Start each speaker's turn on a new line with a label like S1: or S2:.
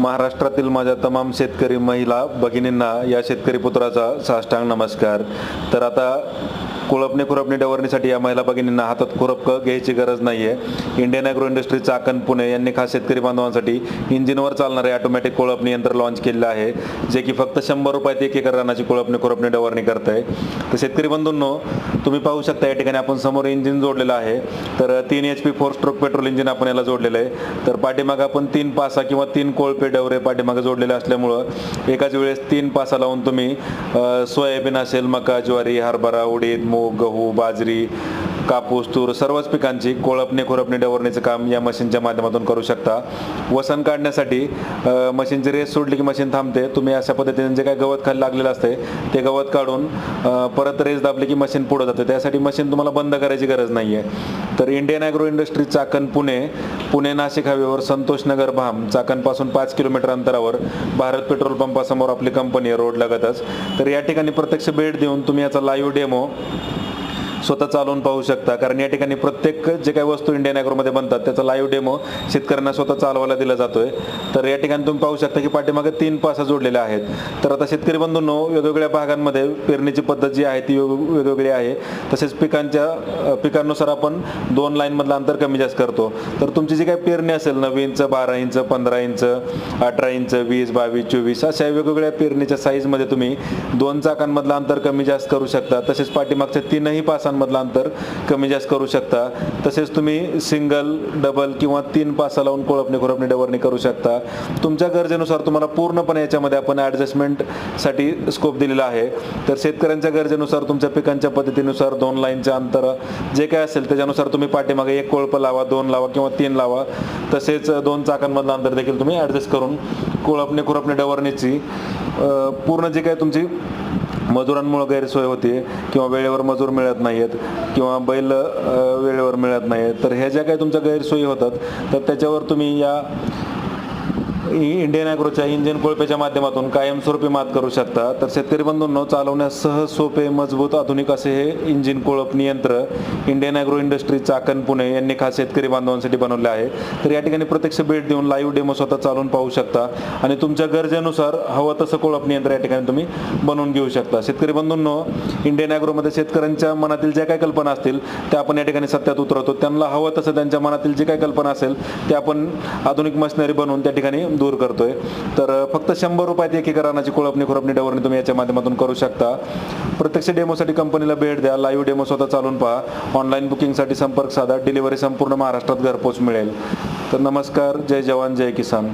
S1: महाराष्ट्रातील माझ्या तमाम शेतकरी महिला भगिनींना या शेतकरी पुत्राचा साष्टांग नमस्कार. तर आता कुळपणे खुरपणी डवरणीसाठी या महिला भगिनींना हातात खुरप घ्यायची गरज नाही आहे Indian agro industry Chakan Pune यांनी खास शेतकरी बांधवांसाठी इंजिनवर चालणारे ऑटोमॅटिक कुळपणी यंत्र लॉन्च केलेलं आहे जे की फक्त शंभर रुपयात एक एकर रानाची कोळपणी खुरपणी डवरणी करत आहे तर शेतकरी बंधूंनो तुम्ही पाहू शकता या ठिकाणी आपण समोर इंजिन जोडलेलं आहे. तर तीन H P four stroke petrol engine आपण याला जोडलेलं आहे. तर पाठीमागं आपण तीन पासा किंवा तीन कोळपे डवरे पाठीमागं जोडलेले असल्यामुळं एकाच वेळेस तीन पासा लावून तुम्ही सोयाबीन असेल मका ज्वारी हरभरा उडीद मूग गहू बाजरी कापूस तूर सर्वच पिकांची कोळपणे खुरपणे डवरणीचं काम या मशीनच्या माध्यमातून करू शकता. वसन काढण्यासाठी मशीनची रेस सोडली की मशीन थांबते. तुम्ही अशा पद्धतीने जे काय गवत खाली लागलेलं असते ते गवत काढून परत रेस दाबली की मशीन पुढे जाते. त्यासाठी मशीन तुम्हाला बंद करायची गरज नाही आहे तर Indian agro industry Chakan Pune Pune Nashik हायवेवर संतोष नगर भाम चाकणपासून पाच किलोमीटर अंतरावर भारत पेट्रोल पंपासमोर आपली कंपनी आहे रोड लगतच. तर या ठिकाणी प्रत्यक्ष भेट देऊन तुम्ही याचा लाईव्ह डेमो स्वतः चालवून पाहू शकता. कारण या ठिकाणी प्रत्येक जे काही वस्तू इंडियन ॲग्रोमध्ये बनतात त्याचा लाईव्ह डेमो शेतकऱ्यांना स्वतः चालवायला दिला जातोय. तर या ठिकाणी तुम्ही पाहू शकता की पाठीमागे तीन पासा जोडलेल्या आहेत. तर आता शेतकरी बंधूंनो वेगवेगळ्या भागांमध्ये पेरणीची पद्धत जी आहे ती वेगवेगळी आहे. तसेच पिकांच्या पिकांनुसार आपण दोन लाईनमधलं अंतर कमी जास्त करतो. तर तुमची जी काही पेरणी असेल नऊ इंच बारा इंच पंधरा इंच अठरा इंच वीस बावीस चोवीस अशा वेगवेगळ्या पेरणीच्या साईजमध्ये तुम्ही दोन चाकांमधलं अंतर कमी जास्त करू शकता. तसेच पाठीमागच्या तीनही पासांमधलं अंतर कमी जास्त करू शकता. तसेच तुम्ही सिंगल डबल किंवा तीन पासा लावून कोळपणी खुरपणी डवरणी करू शकता. तुमच्या गरजेनुसार तुम्हाला पूर्णपणे याच्यामध्ये आपण ॲडजस्टमेंटसाठी स्कोप दिलेला आहे. तर शेतकऱ्यांच्या गरजेनुसार तुमच्या पिकांच्या पद्धतीनुसार दोन लाईनचं अंतर जे काय असेल त्याच्यानुसार तुम्ही पाठीमागे एक कोळपं लावा दोन लावा किंवा तीन लावा. तसेच दोन चाकांमधलं अंतर देखील तुम्ही ॲडजस्ट करून कोळपणी खुरपणी डवरणीची पूर्ण जे काय तुमची मजुरांमुळे गैरसोय होते किंवा वेळेवर मजूर मिळत नाहीत किंवा बैल वेळेवर मिळत नाहीत तर ह्या ज्या काही तुमच्या गैरसोयी होतात तर त्याच्यावर तुम्ही या इंडियन ॲग्रोच्या इंजिन कोळपेच्या माध्यमातून कायमस्वरूपी मात करू शकता. तर शेतकरी बंधूंनो चालवण्यास सहज सोपे मजबूत आधुनिक असे हे इंजिन कोळपणी यंत्र Indian agro industry Chakan Pune यांनी खास शेतकरी बांधवांसाठी बनवले आहे. तर या ठिकाणी प्रत्यक्ष भेट देऊन लाईव्ह डेमो स्वतः चालवून पाहू शकता. आणि तुमच्या गरजेनुसार हवं तसं कोळपणी यंत्र या ठिकाणी तुम्ही बनवून घेऊ शकता. शेतकरी बंधूंनो इंडियन ॲग्रोमध्ये शेतकऱ्यांच्या मनातील ज्या काही कल्पना असतील त्या आपण या ठिकाणी सत्यात उतरवतो. त्यांना हवं तसं त्यांच्या मनातील जी काही कल्पना असेल ते आपण आधुनिक मशिनरी बनवून त्या ठिकाणी दूर करतोय. तर फक्त शंभर रुपयात एक एकर रानाची कोळपणी खुरपणी डवरणी तुम्ही याच्या माध्यमातून करू शकता. प्रत्यक्ष डेमोसाठी कंपनीला भेट द्या. लाईव्ह डेमो स्वतः चालून पहा. ऑनलाईन बुकिंगसाठी संपर्क साधा. डिलिव्हरी संपूर्ण महाराष्ट्रात घरपोच मिळेल. तर नमस्कार. जय जवान. जय किसान.